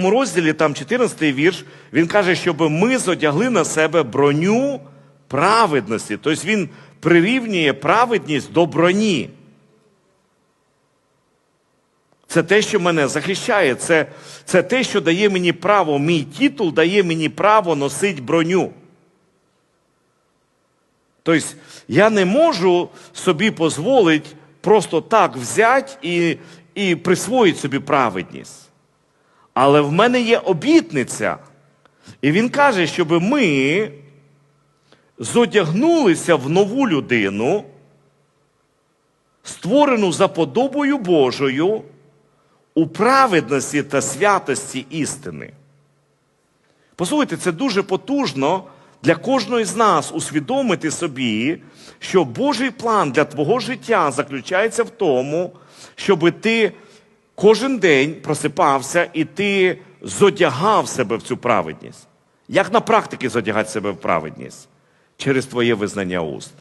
цьому розділі, там 14 вірш, він каже, щоб ми зодягли на себе броню праведності. Тобто він прирівнює праведність до броні. Це те, що мене захищає. Це, це те, що дає мені право, мій титул дає мені право носити броню. Тобто я не можу собі дозволити просто так взяти і, і присвоїти собі праведність. Але в мене є обітниця. І він каже, щоб ми зодягнулися в нову людину, створену за подобою Божою у праведності та святості істини. Послухайте, це дуже потужно для кожного з нас усвідомити собі, що Божий план для твого життя заключається в тому, щоб ти кожен день просипався і ти зодягав себе в цю праведність. Як на практиці зодягати себе в праведність? Через твоє визнання уст.